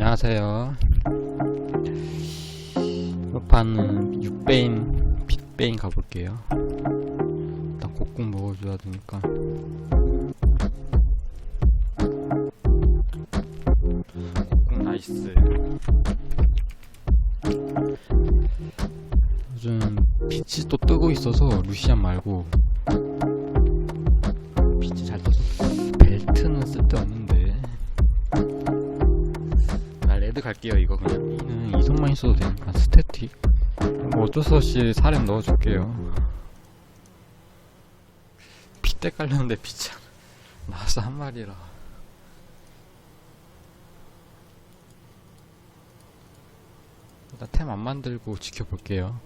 안녕하세요. 이 판은 6베인, 빅베인 가볼게요. 일단 곡궁 먹어줘야 되니까. 곡궁 나이스. 요즘 빛이 또 뜨고 있어서 루시안 말고 갈게요 이거 그냥. 이는 이성만 있어도 되니까 스태틱. 뭐 어쩔 수 없이 사렘 넣어줄게요. 핏대 깔렸는데 안- 나와서 한 마리라. 일단 템 안 만들고 지켜볼게요.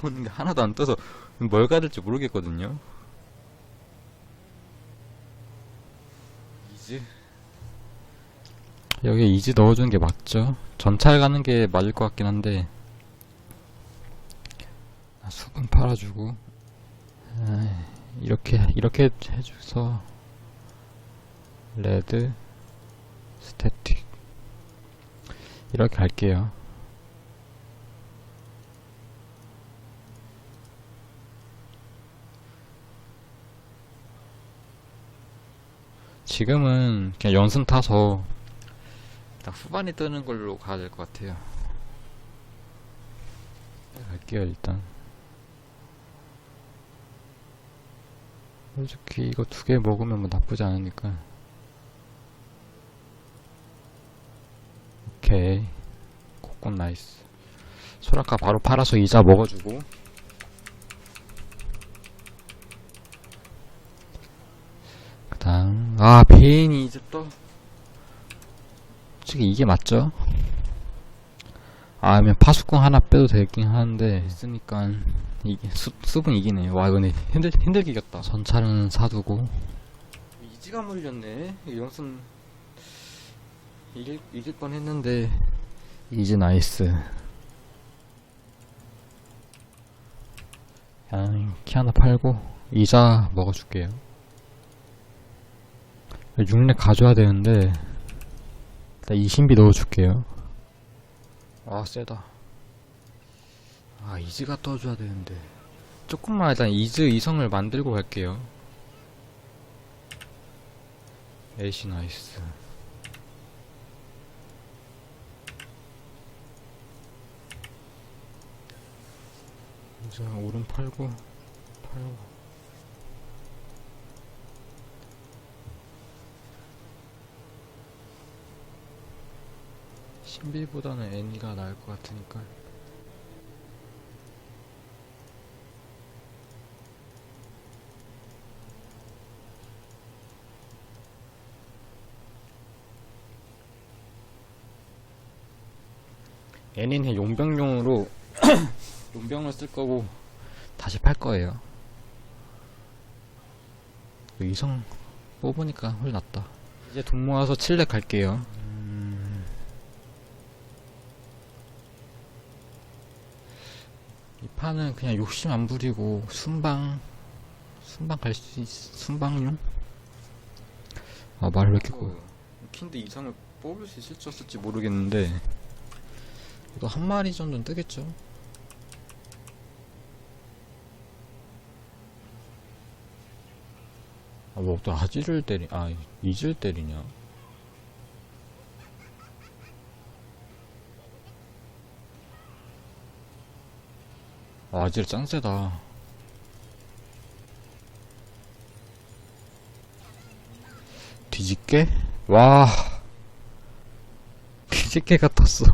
하는 게 하나도 안 떠서 뭘 가야 될지 모르겠거든요. 이즈 여기 이지 넣어주는 게 맞죠? 전찰 가는 게 맞을 것 같긴 한데. 아, 수분 팔아주고. 이렇게 이렇게 해줘서. 레드 스태틱. 이렇게 할게요. 지금은 그냥 연승 타서 일단 후반에 뜨는 걸로 가야 될 것 같아요. 네, 갈게요 일단. 솔직히 이거 두 개 먹으면 뭐 나쁘지 않으니까. 오케이. 코콘 나이스. 소라카 바로 팔아서 이자 먹어주고. 그 다음, 아, 베인이 이제 또. 솔직히 이게 맞죠? 아, 아니면 파수꾼 하나 빼도 되긴 하는데 있으니까 이게 수, 수분 이기네. 와 이거네 힘들 힘들게 이겼다. 전차는 사두고 이지가 물렸네. 영순 이길 이길 뻔했는데 이지 나이스. 그냥 키 하나 팔고 이자 먹어줄게요. 6렙 가져야 되는데 이 신비 넣어줄게요. 아, 세다. 아, 이즈가 떠줘야 되는데. 조금만 일단 이즈 이성을 만들고 갈게요. 에이시 나이스. 이제 오른 팔고, 팔고. 신비보다는 애니가 나을 것 같으니까. 애니는 용병용으로 용병을 쓸 거고 다시 팔 거예요. 이성 뽑으니까 훨 낫다. 이제 돈 모아서 칠렉 갈게요 이 판은 그냥 욕심 안 부리고 순방 순방 갈 수 있... 순방용? 아 말을 왜 이렇게 고 킨드 이상을 뽑을 수 있을지 없을지 모르겠는데 이거 한 마리 정도는 뜨겠죠? 아뭐또 아지를 때리 아 이질 때리냐 아, 아질 짱세다. 뒤집게? 와. 뒤집게 같았어.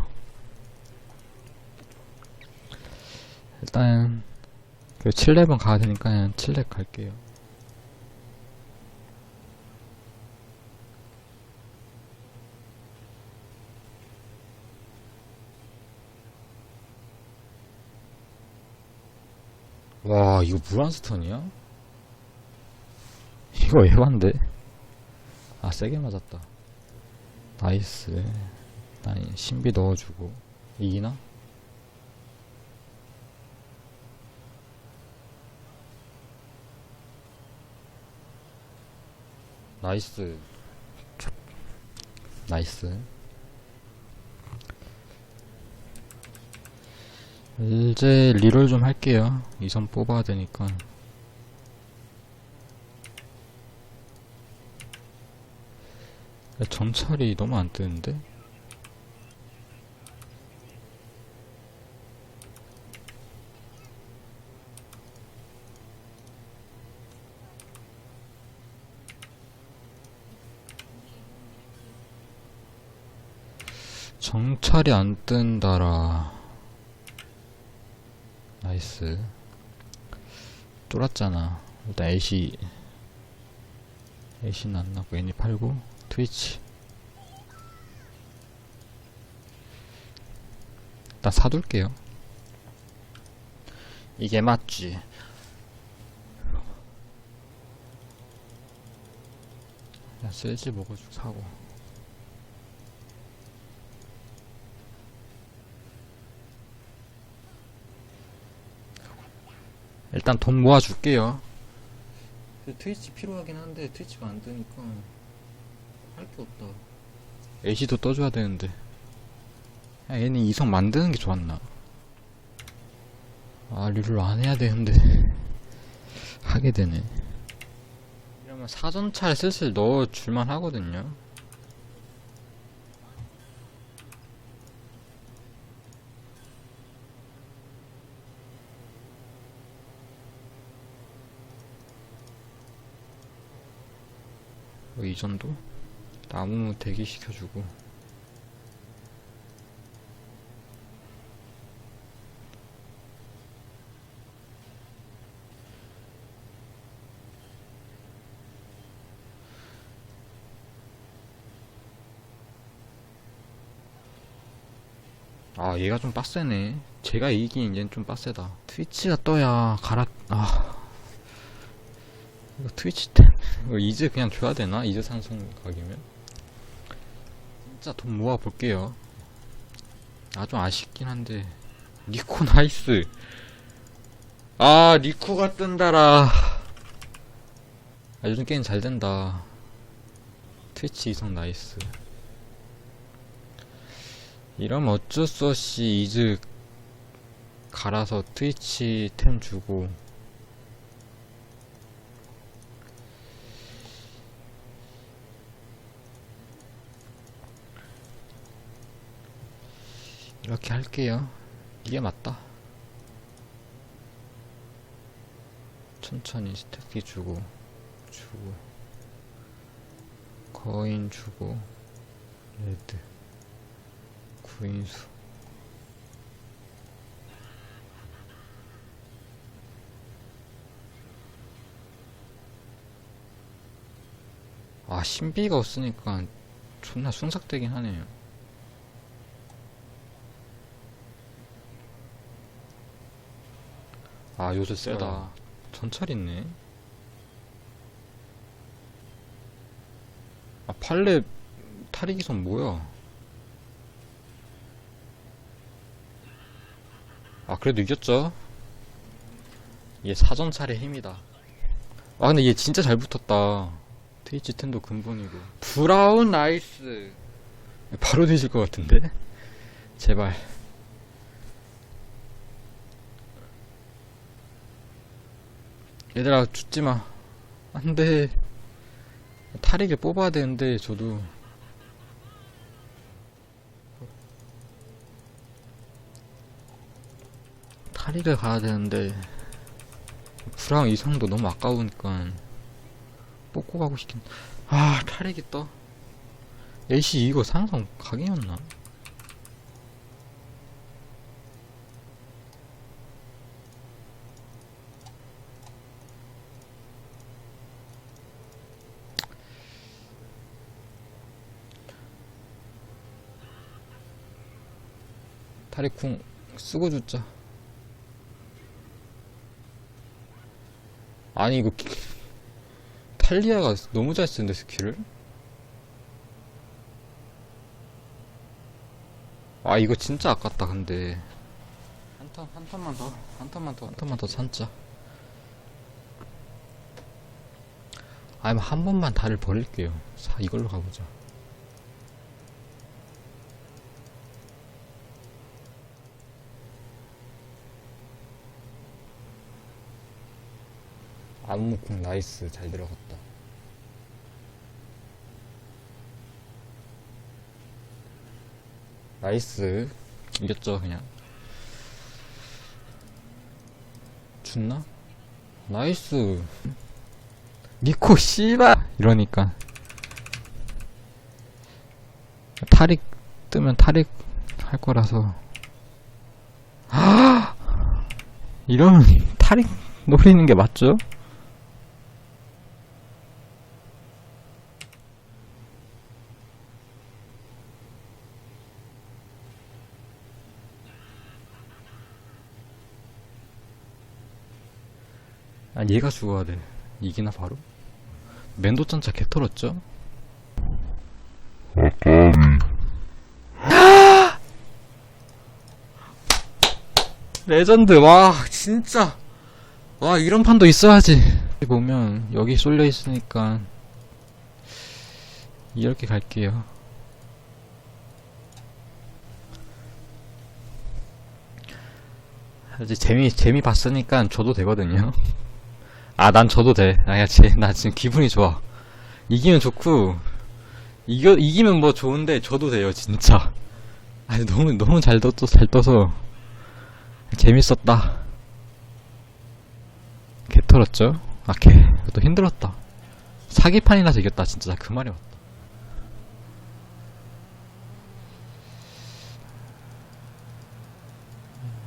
일단, 그 7렙은 가야 되니까 그냥 7렙 갈게요. 와, 이거 무란스턴이야? 이거 에반데? 아, 세게 맞았다. 나이스. 아니, 신비 넣어주고. 이기나? 나이스. 나이스. 이제 리롤 좀 할게요. 이 선 뽑아야 되니까. 전철이 너무 안 뜨는데? 정찰이 안 뜬다라. 나이스. 쫄았잖아. 일단 애쉬. 애쉬는 안 나고 애니 팔고, 트위치. 일단 사둘게요. 이게 맞지. 야, 세지 먹어주고 사고. 일단 돈 모아줄게요. 트위치 필요하긴 한데 트위치가 안 뜨니까 할 게 없다. 애쉬도 떠줘야 되는데. 야, 얘는 이성 만드는 게 좋았나? 아, 릴을 안 해야 되는데. 하게 되네. 이러면 사전차에 슬슬 넣어줄만 하거든요. 뭐이 정도? 나무 대기시켜주고. 아, 얘가 좀 빡세네. 제가 이기긴 얘는 좀 빡세다. 트위치가 떠야 갈아, 아. 이거 트위치 때, 이제 그냥 줘야 되나? 이제 산성 가기면? 진짜 돈 모아볼게요. 아, 좀 아쉽긴 한데. 리코 나이스. 아, 리코가 뜬다라. 아, 요즘 게임 잘 된다. 트위치 이성 나이스. 이러면 어쩔 수 없이 이즈 갈아서 트위치 템 주고 이렇게 할게요. 이게 맞다. 천천히 스택기 주고 주고. 거인 주고. 레드. 구인수. 아 신비가 없으니까 존나 숭삭되긴 하네요 아 요새 세다. 전철 있네. 아 팔레 탈의기선 뭐야? 아 그래도 이겼죠? 얘 사전찰의 힘이다. 아 근데 얘 진짜 잘 붙었다. 트위치 텐도 근본이고. 브라운 나이스. 바로 뒤질 것 같은데? 제발 얘들아 죽지마. 안돼. 탈익을 뽑아야 되는데 저도. 탈익을 가야 되는데 브라운 이상도 너무 아까우니까 뽑고 가고 싶긴 아 탈익이 떠. AC 이거 상성 각이었나? 탈익쿵 쓰고 죽자. 아니 이거 기- 탈리아가 너무 잘 쓰는데 스킬을? 아 이거 진짜 아깝다 근데. 한턴 한 턴만 더한 턴만 더. 한 턴만 더 참자. 아니면 한 번만 달을 버릴게요. 사 이걸로 가보자 안무쿵 나이스 잘 들어갔다. 나이스. 이겼죠 그냥. 죽나? 나이스. 니코 씨발! 이러니까. 탈익 뜨면 탈익 할 거라서. 이러면 탈익 노리는 게 맞죠? 아 얘가 죽어야 돼. 이기나 바로? 멘도전차 개털었죠? 레전드 와 진짜. 와 이런 판도 있어야지. 보면 여기 쏠려 있으니까 이렇게 갈게요. 이제 재미 재미 봤으니까 줘도 되거든요 아난 줘도 돼아야 나 지금 기분이 좋아 이기면 좋고 이겨 이기면 뭐 좋은데 줘도 돼요 진짜 아니 너무 너무 잘 떠, 잘 떠서 재밌었다. 개 털었죠? 아, 개. 또 힘들었다. 사기판이라서 이겼다. 진짜 그 말이 맞다.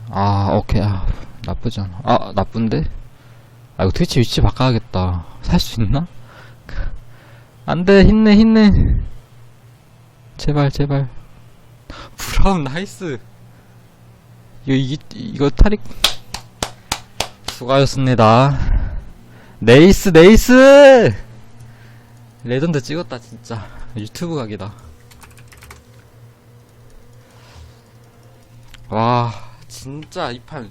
아, 오케이. 아, 나쁘지 않아. 아, 나쁜데? 아, 이거 트위치 위치 바꿔야겠다. 살 수 있나? 안 돼, 힘내, 힘내. 제발, 제발. 브라운, 나이스. 이거, 이, 이거 탈익. 수고하셨습니다. 네이스, 네이스! 레전드 찍었다, 진짜. 유튜브 각이다. 와, 진짜 이판